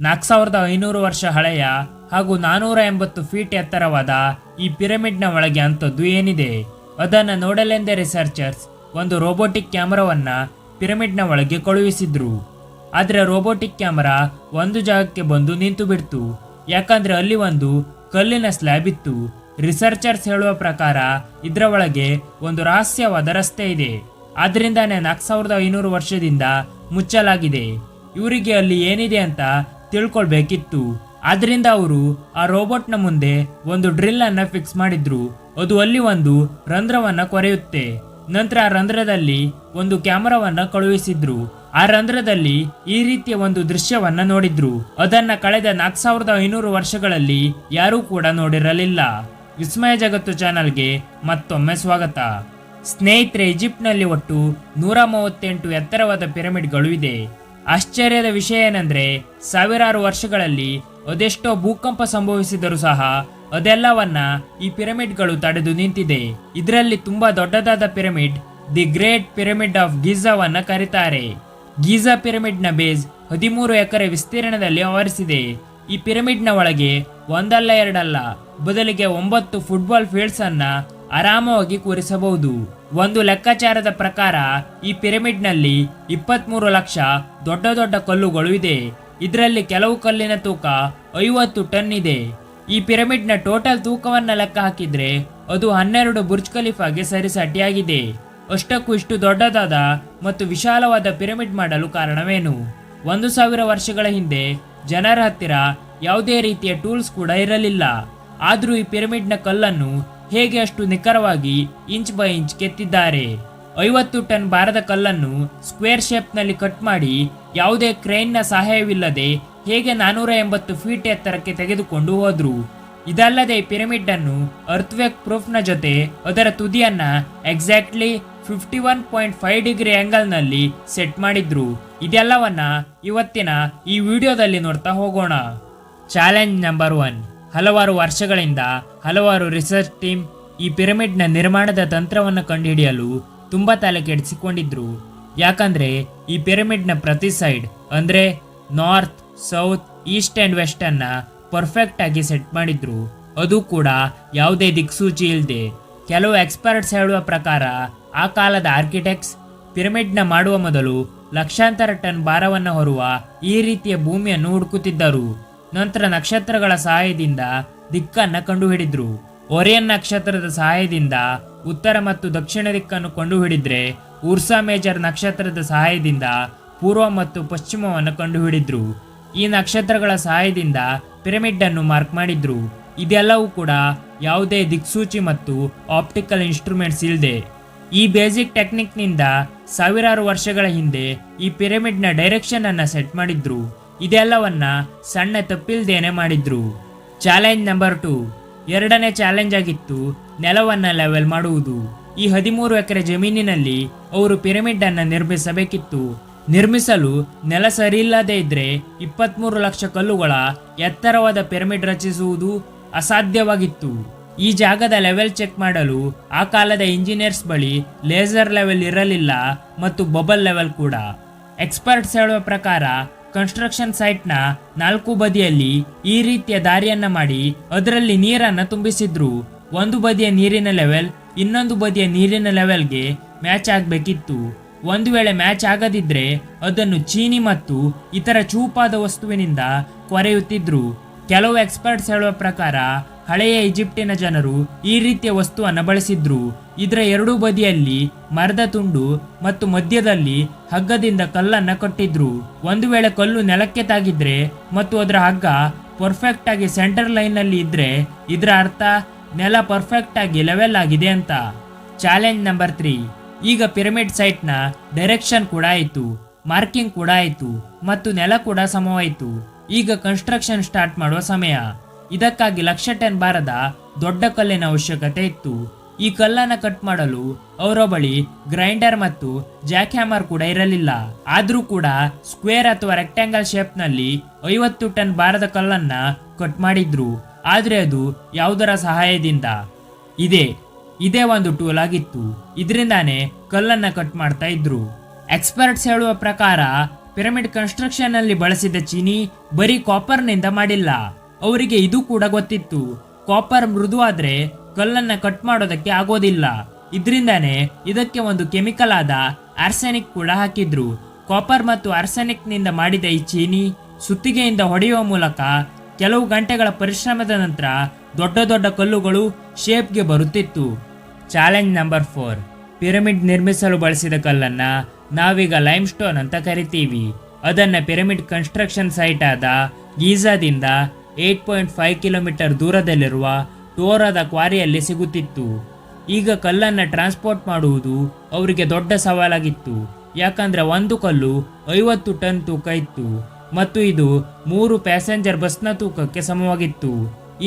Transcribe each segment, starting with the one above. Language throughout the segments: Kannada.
ನಾಲ್ಕು ಸಾವಿರದ ಐನೂರು ವರ್ಷ ಹಳೆಯ ಹಾಗೂ ನಾನೂರ ಎಂಬತ್ತು ಫೀಟ್ ಎತ್ತರವಾದ ಈ ಪಿರಮಿಡ್ನ ಒಳಗೆ ಅಂಥದ್ದು ಏನಿದೆ? ಅದನ್ನು ನೋಡಲೆಂದೇ ರಿಸರ್ಚರ್ಸ್ ಒಂದು ರೋಬೋಟಿಕ್ ಕ್ಯಾಮರಾವನ್ನ ಪಿರಮಿಡ್ನ ಒಳಗೆ ಕಳುಹಿಸಿದ್ರು. ಆದರೆ ರೋಬೋಟಿಕ್ ಕ್ಯಾಮರಾ ಒಂದು ಜಾಗಕ್ಕೆ ಬಂದು ನಿಂತು ಬಿಡ್ತು. ಯಾಕಂದ್ರೆ ಅಲ್ಲಿ ಒಂದು ಕಲ್ಲಿನ ಸ್ಲ್ಯಾಬ್ ಇತ್ತು. ರಿಸರ್ಚರ್ಸ್ ಹೇಳುವ ಪ್ರಕಾರ ಇದರ ಒಳಗೆ ಒಂದು ರಹಸ್ಯವಾದ ರಸ್ತೆ ಇದೆ. ಆದ್ದರಿಂದಾನೇ ನಾಲ್ಕು ಸಾವಿರದ ಐನೂರು ವರ್ಷದಿಂದ ಮುಚ್ಚಲಾಗಿದೆ. ಇವರಿಗೆ ಅಲ್ಲಿ ಏನಿದೆ ಅಂತ ತಿಳ್ಕೊಳ್ಬೇಕಿತ್ತು. ಆದ್ದರಿಂದ ಅವರು ಆ ರೋಬೋಟ್ನ ಮುಂದೆ ಒಂದು ಡ್ರಿಲ್ ಅನ್ನ ಫಿಕ್ಸ್ ಮಾಡಿದ್ರು. ಅದು ಅಲ್ಲಿ ಒಂದು ರಂಧ್ರವನ್ನ ಕೊರೆಯುತ್ತೆ. ನಂತರ ಆ ರಂಧ್ರದಲ್ಲಿ ಒಂದು ಕ್ಯಾಮರಾವನ್ನ ಕಳುಹಿಸಿದ್ರು. ಆ ರಂಧ್ರದಲ್ಲಿ ಈ ರೀತಿಯ ಒಂದು ದೃಶ್ಯವನ್ನ ನೋಡಿದ್ರು. ಅದನ್ನ ಕಳೆದ ನಾಲ್ಕು ಸಾವಿರದ ಐನೂರು ವರ್ಷಗಳಲ್ಲಿ ಯಾರೂ ಕೂಡ ನೋಡಿರಲಿಲ್ಲ. ವಿಸ್ಮಯ ಜಗತ್ತು ಚಾನಲ್ಗೆ ಮತ್ತೊಮ್ಮೆ ಸ್ವಾಗತ. ಸ್ನೇಹಿತರೆ ಈಜಿಪ್ಟ್ನಲ್ಲಿ ಒಟ್ಟು ನೂರ ಮೂವತ್ತೆಂಟು ಎತ್ತರವಾದ ಪಿರಮಿಡ್ಗಳು ಇದೆ. ಆಶ್ಚರ್ಯದ ವಿಷಯ ಏನಂದ್ರೆ, ಸಾವಿರಾರು ವರ್ಷಗಳಲ್ಲಿ ಅದೆಷ್ಟೋ ಭೂಕಂಪ ಸಂಭವಿಸಿದರೂ ಸಹ ಅದೆಲ್ಲವನ್ನ ಈ ಪಿರಮಿಡ್ಗಳು ತಡೆದು ನಿಂತಿದೆ. ಇದರಲ್ಲಿ ತುಂಬಾ ದೊಡ್ಡದಾದ pyramid, the great pyramid of ಗೀಝಾವನ್ನ ಕರೀತಾರೆ. ಗೀಝಾ ಪಿರಮಿಡ್ನ ಬೇಸ್ ಹದಿಮೂರು ಎಕರೆ ವಿಸ್ತೀರ್ಣದಲ್ಲಿ ಆವರಿಸಿದೆ. ಈ ಪಿರಮಿಡ್ನ ಒಳಗೆ ಒಂದಲ್ಲ ಎರಡಲ್ಲ, ಬದಲಿಗೆ ಒಂಬತ್ತು ಫುಟ್ಬಾಲ್ ಫೀಲ್ಡ್ಸ್ ಅನ್ನ ಆರಾಮವಾಗಿ ಕೂರಿಸಬಹುದು. ಒಂದು ಲೆಕ್ಕಾಚಾರದ ಪ್ರಕಾರ ಈ ಪಿರಮಿಡ್ನಲ್ಲಿ ಇಪ್ಪತ್ಮೂರು ಲಕ್ಷ ದೊಡ್ಡ ದೊಡ್ಡ ಕಲ್ಲುಗಳು ಇದೆ. ಇದರಲ್ಲಿ ಕೆಲವು ಕಲ್ಲಿನ ತೂಕ ಐವತ್ತು ಟನ್ ಇದೆ. ಈ ಪಿರಮಿಡ್ನ ಟೋಟಲ್ ತೂಕವನ್ನು ಲೆಕ್ಕ ಹಾಕಿದರೆ ಅದು ಹನ್ನೆರಡು ಬುರ್ಜ್ ಖಲೀಫಾಗೆ ಸರಿಸಾಟಿಯಾಗಿದೆ. ಅಷ್ಟಕ್ಕೂ ಇಷ್ಟು ದೊಡ್ಡದಾದ ಮತ್ತು ವಿಶಾಲವಾದ ಪಿರಮಿಡ್ ಮಾಡಲು ಕಾರಣವೇನು? ಒಂದು ಸಾವಿರ ವರ್ಷಗಳ ಹಿಂದೆ ಜನರ ಹತ್ತಿರ ಯಾವುದೇ ರೀತಿಯ ಟೂಲ್ಸ್ ಕೂಡ ಇರಲಿಲ್ಲ. ಆದರೂ ಈ ಪಿರಮಿಡ್ನ ಕಲ್ಲನ್ನು ಹೇಗೆ ಅಷ್ಟು ನಿಖರವಾಗಿ ಇಂಚ್ ಬೈ ಇಂಚ್ ಕೆತ್ತಿದ್ದಾರೆ? ಐವತ್ತು ಟನ್ ಭಾರದ ಕಲ್ಲನ್ನು ಸ್ಕ್ವೇರ್ ಶೇಪ್ನಲ್ಲಿ ಕಟ್ ಮಾಡಿ ಯಾವುದೇ ಕ್ರೇನ್ನ ಸಹಾಯವಿಲ್ಲದೆ ಹೇಗೆ ನಾನೂರ ಎಂಬತ್ತು ಫೀಟ್ ಎತ್ತರಕ್ಕೆ ತೆಗೆದುಕೊಂಡು ಹೋದ್ರು? ಇದಲ್ಲದೆ ಪಿರಮಿಡ್ ಅನ್ನು ಅರ್ಥ್ವೇಕ್ ಪ್ರೂಫ್ನ ಜೊತೆ ಅದರ ತುದಿಯನ್ನ exactly fifty one point five degree ನಲ್ಲಿ ಸೆಟ್ ಮಾಡಿದ್ರು. ಇದೆಲ್ಲವನ್ನ ಇವತ್ತಿನ ಈ ವಿಡಿಯೋದಲ್ಲಿ ನೋಡ್ತಾ ಹೋಗೋಣ. ಚಾಲೆಂಜ್ ನಂಬರ್ ಒನ್ ಹಲವಾರು ವರ್ಷಗಳಿಂದ ಹಲವಾರು ರಿಸರ್ಚ್ ಟೀಮ್ ಈ ಪಿರಮಿಡ್ನ ನಿರ್ಮಾಣದ ತಂತ್ರವನ್ನು ಕಂಡುಹಿಡಿಯಲು ತುಂಬಾ ತಲೆ ಕೆಡಿಸಿಕೊಂಡಿದ್ರು ಯಾಕಂದ್ರೆ ಈ ಪಿರಮಿಡ್ನ ಪ್ರತಿ ಸೈಡ್ ಅಂದ್ರೆ north south east and west ಪರ್ಫೆಕ್ಟಾಗಿ ಸೆಟ್ ಮಾಡಿದ್ರು. ಅದು ಕೂಡ ಯಾವುದೇ ದಿಕ್ಸೂಚಿ ಇಲ್ಲದೆ ಕೆಲವು ಎಕ್ಸ್ಪರ್ಟ್ಸ್ ಹೇಳುವ ಪ್ರಕಾರ ಆ ಕಾಲದ ಆರ್ಕಿಟೆಕ್ಟ್ಸ್ ಪಿರಮಿಡ್ನ ಮಾಡುವ ಮೊದಲು ಲಕ್ಷಾಂತರ ಟನ್ ಭಾರವನ್ನು ಹೊರುವ ಈ ರೀತಿಯ ಭೂಮಿಯನ್ನು ಹುಡುಕುತ್ತಿದ್ದರು. ನಂತರ ನಕ್ಷತ್ರಗಳ ಸಹಾಯದಿಂದ ದಿಕ್ಕನ್ನು ಕಂಡುಹಿಡಿದ್ರು. ಒರಿಯನ್ ನಕ್ಷತ್ರದ ಸಹಾಯದಿಂದ ಉತ್ತರ ಮತ್ತು ದಕ್ಷಿಣ ದಿಕ್ಕನ್ನು ಕಂಡುಹಿಡಿದ್ರೆ ಉರ್ಸಾ ಮೇಜರ್ ನಕ್ಷತ್ರದ ಸಹಾಯದಿಂದ ಪೂರ್ವ ಮತ್ತು ಪಶ್ಚಿಮವನ್ನು ಕಂಡುಹಿಡಿದ್ರು. ಈ ನಕ್ಷತ್ರಗಳ ಸಹಾಯದಿಂದ ಪಿರಮಿಡ್ ಅನ್ನು ಮಾರ್ಕ್ ಮಾಡಿದ್ರು. ಇದೆಲ್ಲವೂ ಕೂಡ ಯಾವುದೇ ದಿಕ್ಸೂಚಿ ಮತ್ತು ಆಪ್ಟಿಕಲ್ ಇನ್ಸ್ಟ್ರೂಮೆಂಟ್ಸ್ ಇಲ್ಲದೆ ಈ ಬೇಸಿಕ್ ಟೆಕ್ನಿಕ್ನಿಂದ ಸಾವಿರಾರು ವರ್ಷಗಳ ಹಿಂದೆ ಈ ಪಿರಮಿಡ್ನ ಡೈರೆಕ್ಷನ್ ಅನ್ನು ಸೆಟ್ ಮಾಡಿದ್ರು. ಇದೆಲ್ಲವನ್ನ ಸಣ್ಣ ತಪ್ಪಿಲ್ದೇನೆ ಮಾಡಿದ್ರು. Challenge number two. ಎರಡನೇ ಚಾಲೆಂಜ್ ಆಗಿತ್ತು ನೆಲವನ್ನ ಲೆವೆಲ್ ಮಾಡುವುದು. ಈ ಹದಿಮೂರು ಎಕರೆ ಜಮೀನಿನಲ್ಲಿ ಅವರು ಪಿರಮಿಡ್ ಅನ್ನ ನಿರ್ಮಿಸಬೇಕಿತ್ತು. ನಿರ್ಮಿಸಲು ನೆಲ ಸರಿಯಿಲ್ಲದೆ ಇದ್ರೆ ಇಪ್ಪತ್ಮೂರು ಲಕ್ಷ ಕಲ್ಲುಗಳ ಎತ್ತರವಾದ ಪಿರಮಿಡ್ ರಚಿಸುವುದು ಅಸಾಧ್ಯವಾಗಿತ್ತು. ಈ ಜಾಗದ ಲೆವೆಲ್ ಚೆಕ್ ಮಾಡಲು ಆ ಕಾಲದ ಇಂಜಿನಿಯರ್ಸ್ ಬಳಿ ಲೇಸರ್ ಲೆವೆಲ್ ಇರಲಿಲ್ಲ ಮತ್ತು ಬಬಲ್ ಲೆವೆಲ್ ಕೂಡ. ಎಕ್ಸ್ಪರ್ಟ್ಸ್ ಹೇಳುವ ಪ್ರಕಾರ ಕನ್ಸ್ಟ್ರಕ್ಷನ್ ಸೈಟ್ನ ನಾಲ್ಕು ಬದಿಯಲ್ಲಿ ಈ ರೀತಿಯ ದಾರಿಯನ್ನ ಮಾಡಿ ಅದರಲ್ಲಿ ನೀರನ್ನ ತುಂಬಿಸಿದ್ರು. ಒಂದು ಬದಿಯ ನೀರಿನ ಲೆವೆಲ್ ಇನ್ನೊಂದು ಬದಿಯ ನೀರಿನ ಲೆವೆಲ್ಗೆ ಮ್ಯಾಚ್ ಆಗಬೇಕಿತ್ತು. ಒಂದು ವೇಳೆ ಮ್ಯಾಚ್ ಆಗದಿದ್ದರೆ ಅದನ್ನು ಚೀನಿ ಮತ್ತು ಇತರ ಚೂಪಾದ ವಸ್ತುವಿನಿಂದ ಕೊರೆಯುತ್ತಿದ್ರು. ಕೆಲವು ಎಕ್ಸ್ಪರ್ಟ್ಸ್ ಹೇಳುವ ಪ್ರಕಾರ ಹಳೆಯ ಈಜಿಪ್ಟಿನ ಜನರು ಈ ರೀತಿಯ ವಸ್ತುವನ್ನು ಬಳಸಿದ್ರು. ಇದರ ಎರಡೂ ಬದಿಯಲ್ಲಿ ಮರದ ತುಂಡು ಮತ್ತು ಮಧ್ಯದಲ್ಲಿ ಹಗ್ಗದಿಂದ ಕಲ್ಲನ್ನು ಕಟ್ಟಿದ್ರು. ಒಂದು ವೇಳೆ ಕಲ್ಲು ನೆಲಕ್ಕೆ ತಾಗಿದ್ರೆ ಮತ್ತು ಅದರ ಹಗ್ಗ ಪರ್ಫೆಕ್ಟ್ ಆಗಿ ಸೆಂಟರ್ ಲೈನ್ ಅಲ್ಲಿ ಇದ್ರೆ ಇದರ ಅರ್ಥ ನೆಲ ಪರ್ಫೆಕ್ಟ್ ಆಗಿ ಲೆವೆಲ್ ಆಗಿದೆ ಅಂತ. ಚಾಲೆಂಜ್ ನಂಬರ್ ತ್ರೀ ಈಗ ಪಿರಮಿಡ್ ಸೈಟ್ನ ಡೈರೆಕ್ಷನ್ ಕೂಡ ಆಯಿತು ಮಾರ್ಕಿಂಗ್ ಕೂಡ ಆಯಿತು ಮತ್ತು ನೆಲ ಕೂಡ ಸಮವಾಯಿತು. ಈಗ ಕನ್ಸ್ಟ್ರಕ್ಷನ್ ಸ್ಟಾರ್ಟ್ ಮಾಡುವ ಸಮಯ. ಇದಕ್ಕಾಗಿ ಲಕ್ಷ ಟನ್ ಭಾರದ ದೊಡ್ಡ ಕಲ್ಲಿನ ಅವಶ್ಯಕತೆ ಇತ್ತು. ಈ ಕಲ್ಲನ್ನು ಕಟ್ ಮಾಡಲು ಅವರ ಬಳಿ ಗ್ರೈಂಡರ್ ಮತ್ತು ಜಾಕ್ ಹ್ಯಾಮರ್ ಕೂಡ ಇರಲಿಲ್ಲ. ಆದರೂ ಕೂಡ ಸ್ಕ್ವೇರ್ ಅಥವಾ ರೆಕ್ಟ್ಯಾಂಗಲ್ ಶೇಪ್ನಲ್ಲಿ ಐವತ್ತು ಟನ್ ಭಾರದ ಕಲ್ಲನ್ನ ಕಟ್ ಮಾಡಿದ್ರು. ಆದರೆ ಅದು ಯಾವುದರ ಸಹಾಯದಿಂದ? ಇದೆ, ಇದೇ ಒಂದು ಟೂಲ್ ಆಗಿತ್ತು. ಇದರಿಂದಾನೇ ಕಲ್ಲನ್ನ ಕಟ್ ಮಾಡ್ತಾ ಇದ್ರು. ಎಕ್ಸ್ಪರ್ಟ್ಸ್ ಹೇಳುವ ಪ್ರಕಾರ, ಪಿರಮಿಡ್ ಕನ್ಸ್ಟ್ರಕ್ಷನ್ನಲ್ಲಿ ಬಳಸಿದ ಚೀನಿ ಬರೀ ಕಾಪರ್ನಿಂದ ಮಾಡಿಲ್ಲ. ಅವರಿಗೆ ಇದು ಕೂಡ ಗೊತ್ತಿತ್ತು. ಕಾಪರ್ ಮೃದುವಾದರೆ ಕಲ್ಲನ್ನ ಕಟ್ ಮಾಡೋದಕ್ಕೆ ಆಗೋದಿಲ್ಲ. ಇದರಿಂದಾನೇ ಇದಕ್ಕೆ ಒಂದು ಕೆಮಿಕಲ್ ಆದ ಆರ್ಸೆನಿಕ್ ಕೂಡ ಹಾಕಿದ್ರು. ಕಾಪರ್ ಮತ್ತು ಆರ್ಸೆನಿಕ್ನಿಂದ ಮಾಡಿದ ಈ ಚೀನಿ ಸುತ್ತಿಗೆಯಿಂದ ಹೊಡೆಯುವ ಮೂಲಕ ಕೆಲವು ಗಂಟೆಗಳ ಪರಿಶ್ರಮದ ನಂತರ ದೊಡ್ಡ ದೊಡ್ಡ ಕಲ್ಲುಗಳು ಶೇಪ್ಗೆ ಬರುತ್ತಿತ್ತು. Challenge number four. ಪಿರಮಿಡ್ ನಿರ್ಮಿಸಲು ಬಳಸಿದ ಕಲ್ಲನ್ನ ನಾವೀಗ ಲೈಮ್ ಸ್ಟೋನ್ ಅಂತ ಕರಿತೀವಿ. ಅದನ್ನ ಪಿರಮಿಡ್ ಕನ್ಸ್ಟ್ರಕ್ಷನ್ ಸೈಟ್ ಆದ ಗೀಜಾದಿಂದ ಏಟ್ ಪಾಯಿಂಟ್ ಫೈವ್ ಕಿಲೋಮೀಟರ್ ದೂರದಲ್ಲಿರುವ ಟೋರಾದ ಕ್ವಾರಿಯಲ್ಲಿ ಸಿಗುತ್ತಿತ್ತು. ಈಗ ಕಲ್ಲನ್ನು ಟ್ರಾನ್ಸ್ಪೋರ್ಟ್ ಮಾಡುವುದು ಅವರಿಗೆ ದೊಡ್ಡ ಸವಾಲಾಗಿತ್ತು. ಯಾಕಂದರೆ ಒಂದು ಕಲ್ಲು ಐವತ್ತು ಟನ್ ತೂಕ ಇತ್ತು ಮತ್ತು ಇದು ಮೂರು ಪ್ಯಾಸೆಂಜರ್ ಬಸ್ನ ತೂಕಕ್ಕೆ ಸಮವಾಗಿತ್ತು.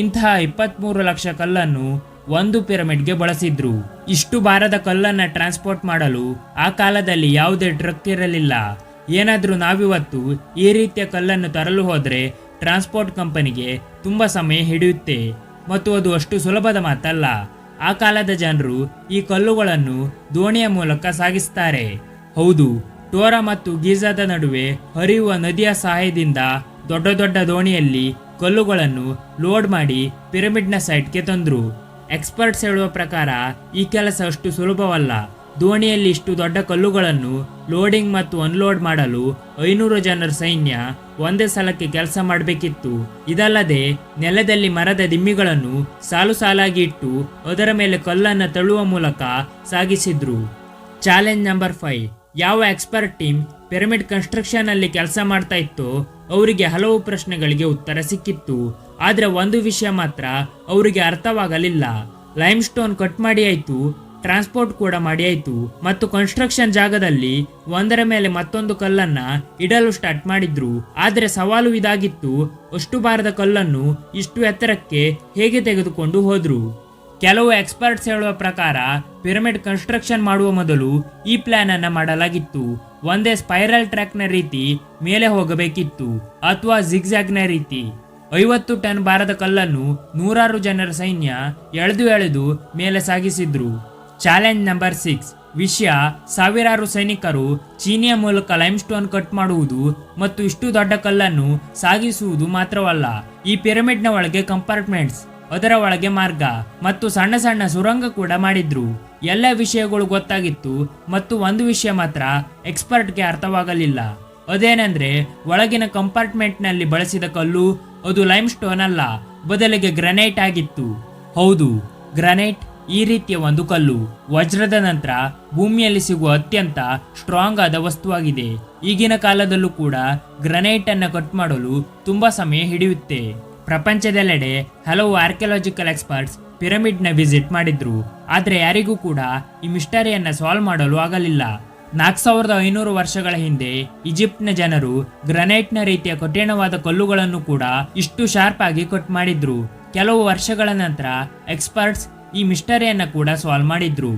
ಇಂತಹ ಇಪ್ಪತ್ತ್ಮೂರು ಲಕ್ಷ ಕಲ್ಲನ್ನು ಒಂದು ಪಿರಮಿಡ್ಗೆ ಬಳಸಿದ್ರು. ಇಷ್ಟು ಭಾರದ ಕಲ್ಲನ್ನು ಟ್ರಾನ್ಸ್ಪೋರ್ಟ್ ಮಾಡಲು ಆ ಕಾಲದಲ್ಲಿ ಯಾವುದೇ ಟ್ರಕ್ ಇರಲಿಲ್ಲ. ಏನಾದರೂ ನಾವಿವತ್ತು ಈ ರೀತಿಯ ಕಲ್ಲನ್ನು ತರಲು ಹೋದ್ರೆ ಟ್ರಾನ್ಸ್ಪೋರ್ಟ್ ಕಂಪನಿಗೆ ತುಂಬಾ ಸಮಯ ಹಿಡಿಯುತ್ತೆ. ಮತ್ತು ಅದು ಅಷ್ಟು ಸುಲಭದ ಮಾತಲ್ಲ. ಆ ಕಾಲದ ಜನರು ಈ ಕಲ್ಲುಗಳನ್ನು ದೋಣಿಯ ಮೂಲಕ ಸಾಗಿಸ್ತಾರೆ. ಹೌದು, ಟೋರಾ ಮತ್ತು ಗೀಜಾದ ನಡುವೆ ಹರಿಯುವ ನದಿಯ ಸಹಾಯದಿಂದ ದೊಡ್ಡ ದೊಡ್ಡ ದೋಣಿಯಲ್ಲಿ ಕಲ್ಲುಗಳನ್ನು ಲೋಡ್ ಮಾಡಿ ಪಿರಮಿಡ್ನ ಸೈಟ್ಗೆ ತಂದ್ರು. ಎಕ್ಸ್ಪರ್ಟ್ಸ್ ಹೇಳುವ ಪ್ರಕಾರ ಈ ಕೆಲಸ ಅಷ್ಟು ಸುಲಭವಲ್ಲ. ದೋಣಿಯಲ್ಲಿ ಇಷ್ಟು ದೊಡ್ಡ ಕಲ್ಲುಗಳನ್ನು ಲೋಡಿಂಗ್ ಮತ್ತು ಅನ್ಲೋಡ್ ಮಾಡಲು ಐನೂರು ಜನರ ಸೈನ್ಯ ಒಂದೇ ಸಲಕ್ಕೆ ಕೆಲಸ ಮಾಡಬೇಕಿತ್ತು. ಇದಲ್ಲದೆ, ನೆಲದಲ್ಲಿ ಮರದ ದಿಮ್ಮಿಗಳನ್ನು ಸಾಲು ಸಾಲಾಗಿ ಇಟ್ಟು ಅದರ ಮೇಲೆ ಕಲ್ಲನ್ನು ತಳ್ಳುವ ಮೂಲಕ ಸಾಗಿಸಿದ್ರು. ಚಾಲೆಂಜ್ ನಂಬರ್ ಫೈವ್ ಯಾವ ಎಕ್ಸ್ಪರ್ಟ್ ಟೀಮ್ ಪಿರಮಿಡ್ ಕನ್ಸ್ಟ್ರಕ್ಷನ್ ಅಲ್ಲಿ ಕೆಲಸ ಮಾಡ್ತಾ ಇತ್ತು ಅವರಿಗೆ ಹಲವು ಪ್ರಶ್ನೆಗಳಿಗೆ ಉತ್ತರ ಸಿಕ್ಕಿತ್ತು. ಆದರೆ ಒಂದು ವಿಷಯ ಮಾತ್ರ ಅವರಿಗೆ ಅರ್ಥವಾಗಲಿಲ್ಲ. ಲೈಮ್ ಸ್ಟೋನ್ ಕಟ್ ಮಾಡಿ ಆಯ್ತು ಟ್ರಾನ್ಸ್ಪೋರ್ಟ್ ಕೂಡ ಮಾಡಿ ಆಯ್ತು ಮತ್ತು ಕನ್ಸ್ಟ್ರಕ್ಷನ್ ಜಾಗದಲ್ಲಿ ಒಂದರ ಮೇಲೆ ಮತ್ತೊಂದು ಕಲ್ಲನ್ನ ಇಡಲು ಸ್ಟಾರ್ಟ್ ಮಾಡಿದ್ರು. ಆದರೆ ಸವಾಲು ಇದಾಗಿತ್ತು, ಅಷ್ಟು ಬಾರದ ಕಲ್ಲನ್ನು ಇಷ್ಟು ಎತ್ತರಕ್ಕೆ ಹೇಗೆ ತೆಗೆದುಕೊಂಡು ಹೋದ್ರು? ಕೆಲವು ಎಕ್ಸ್ಪರ್ಟ್ಸ್ ಹೇಳುವ ಪ್ರಕಾರ ಪಿರಮಿಡ್ ಕನ್ಸ್ಟ್ರಕ್ಷನ್ ಮಾಡುವ ಮೊದಲು ಈ ಪ್ಲಾನ್ ಅನ್ನ ಮಾಡಲಾಗಿತ್ತು. ಒಂದೇ ಸ್ಪೈರಲ್ ಟ್ರ್ಯಾಕ್ನ ರೀತಿ ಮೇಲೆ ಹೋಗಬೇಕಿತ್ತು, ಅಥವಾ ಜಿಗ್ಜ್ಯಾಗ್ನ ರೀತಿ. ಐವತ್ತು ಟನ್ ಭಾರದ ಕಲ್ಲನ್ನು ನೂರಾರು ಜನರ ಸೈನ್ಯ ಎಳೆದು ಎಳೆದು ಮೇಲೆ ಸಾಗಿಸಿದ್ರು. Challenge number six. ವಿಷಯ, ಸಾವಿರಾರು ಸೈನಿಕರು ಚೀನಿಯ ಮೂಲಕ ಲೈಮ್ ಸ್ಟೋನ್ ಕಟ್ ಮಾಡುವುದು ಮತ್ತು ಇಷ್ಟು ದೊಡ್ಡ ಕಲ್ಲನ್ನು ಸಾಗಿಸುವುದು ಮಾತ್ರವಲ್ಲ, ಈ ಪಿರಮಿಡ್ನ ಒಳಗೆ ಕಂಪಾರ್ಟ್ಮೆಂಟ್ಸ್, ಅದರ ಒಳಗೆ ಮಾರ್ಗ ಮತ್ತು ಸಣ್ಣ ಸಣ್ಣ ಸುರಂಗ ಕೂಡ ಮಾಡಿದ್ರು. ಎಲ್ಲ ವಿಷಯಗಳು ಗೊತ್ತಾಗಿತ್ತು ಮತ್ತು ಒಂದು ವಿಷಯ ಮಾತ್ರ ಎಕ್ಸ್ಪರ್ಟ್ಗೆ ಅರ್ಥವಾಗಲಿಲ್ಲ. ಅದೇನೆಂದ್ರೆ, ಒಳಗಿನ ಕಂಪಾರ್ಟ್ಮೆಂಟ್ನಲ್ಲಿ ಬಳಸಿದ ಕಲ್ಲು ಅದು ಲೈಮ್ ಸ್ಟೋನ್ ಅಲ್ಲ, ಬದಲಿಗೆ ಗ್ರನೈಟ್ ಆಗಿತ್ತು. ಹೌದು, ಗ್ರನೈಟ್ ಈ ರೀತಿಯ ಒಂದು ಕಲ್ಲು ವಜ್ರದ ನಂತರ ಭೂಮಿಯಲ್ಲಿ ಸಿಗುವ ಅತ್ಯಂತ ಸ್ಟ್ರಾಂಗ್ ಆದ ವಸ್ತುವಾಗಿದೆ. ಈಗಿನ ಕಾಲದಲ್ಲೂ ಕೂಡ ಗ್ರನೈಟ್ ಅನ್ನು ಕಟ್ ಮಾಡಲು ತುಂಬಾ ಸಮಯ ಹಿಡಿಯುತ್ತೆ. ಪ್ರಪಂಚದೆಲ್ಲೆಡೆ ಹಲವು ಆರ್ಕಿಯಾಲಜಿಕಲ್ ಎಕ್ಸ್ಪರ್ಟ್ಸ್ ಪಿರಮಿಡ್ನ ವಿಸಿಟ್ ಮಾಡಿದ್ರು. ಆದ್ರೆ ಯಾರಿಗೂ ಕೂಡ ಈ ಮಿಸ್ಟರಿಯನ್ನ ಸಾಲ್ವ್ ಮಾಡಲು ಆಗಲಿಲ್ಲ. ನಾಲ್ಕು ಸಾವಿರದ ಐನೂರು ವರ್ಷಗಳ ಹಿಂದೆ ಈಜಿಪ್ಟ್ನ ಜನರು ಗ್ರನೈಟ್ನ ರೀತಿಯ ಕಠಿಣವಾದ ಕಲ್ಲುಗಳನ್ನು ಕೂಡ ಇಷ್ಟು ಶಾರ್ಪ್ ಆಗಿ ಕಟ್ ಮಾಡಿದ್ರು. ಕೆಲವು ವರ್ಷಗಳ ನಂತರ ಎಕ್ಸ್ಪರ್ಟ್ಸ್ ಈ ಮಿಸ್ಟರಿಯನ್ನು ಕೂಡ ಸಾಲ್ವ್ ಮಾಡಿದ್ರು.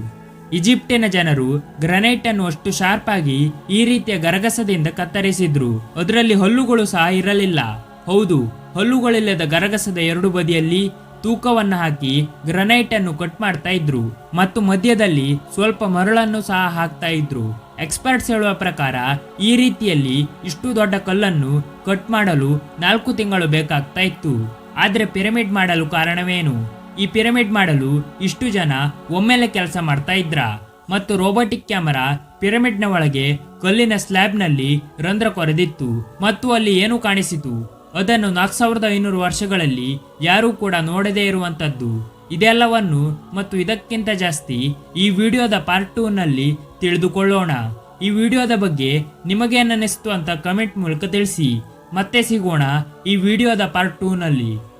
ಈಜಿಪ್ಟಿನ ಜನರು ಗ್ರನೈಟ್ ಅನ್ನು ಅಷ್ಟು ಶಾರ್ಪ್ ಆಗಿ ಈ ರೀತಿಯ ಗರಗಸದಿಂದ ಕತ್ತರಿಸಿದ್ರು. ಅದರಲ್ಲಿ ಹಲ್ಲುಗಳು ಸಹ ಇರಲಿಲ್ಲ. ಹೌದು, ಹಲ್ಲುಗಳಿಲ್ಲದ ಗರಗಸದ ಎರಡು ಬದಿಯಲ್ಲಿ ತೂಕವನ್ನು ಹಾಕಿ ಗ್ರನೈಟ್ ಅನ್ನು ಕಟ್ ಮಾಡ್ತಾ ಇದ್ರು. ಮತ್ತು ಮಧ್ಯದಲ್ಲಿ ಸ್ವಲ್ಪ ಮರಳನ್ನು ಸಹ ಹಾಕ್ತಾ ಇದ್ರು. ಎಕ್ಸ್ಪರ್ಟ್ಸ್ ಹೇಳುವ ಪ್ರಕಾರ ಈ ರೀತಿಯಲ್ಲಿ ಇಷ್ಟು ದೊಡ್ಡ ಕಲ್ಲನ್ನು ಕಟ್ ಮಾಡಲು ನಾಲ್ಕು ತಿಂಗಳು ಬೇಕಾಗ್ತಾ ಇತ್ತು. ಆದರೆ ಪಿರಮಿಡ್ ಮಾಡಲು ಕಾರಣವೇನು? ಈ ಪಿರಮಿಡ್ ಮಾಡಲು ಇಷ್ಟು ಜನ ಒಮ್ಮೆಲೆ ಕೆಲಸ ಮಾಡ್ತಾ ಇದ್ರ. ಮತ್ತು ರೋಬೋಟಿಕ್ ಕ್ಯಾಮರಾ ಪಿರಮಿಡ್ನ ಒಳಗೆ ಕಲ್ಲಿನ ಸ್ಲ್ಯಾಬ್ನಲ್ಲಿ ರಂಧ್ರ ಕೊರೆದಿತ್ತು. ಮತ್ತು ಅಲ್ಲಿ ಏನು ಕಾಣಿಸಿತು. ಅದನ್ನು ನಾಲ್ಕು ಸಾವಿರದ ಐನೂರು ವರ್ಷಗಳಲ್ಲಿ ಯಾರೂ ಕೂಡ ನೋಡದೇ ಇರುವಂತದ್ದು ಇದೆಲ್ಲವನ್ನು ಮತ್ತು ಇದಕ್ಕಿಂತ ಜಾಸ್ತಿ ಈ ವಿಡಿಯೋದ ಪಾರ್ಟ್ ಟೂನಲ್ಲಿ ತಿಳಿದುಕೊಳ್ಳೋಣ. ಈ ವಿಡಿಯೋದ ಬಗ್ಗೆ ನಿಮಗೇನನ್ನಿಸ್ತು ಅಂತ ಕಮೆಂಟ್ ಮೂಲಕ ತಿಳಿಸಿ. ಮತ್ತೆ ಸಿಗೋಣ ಈ ವಿಡಿಯೋದ ಪಾರ್ಟ್ ಟೂ ನಲ್ಲಿ.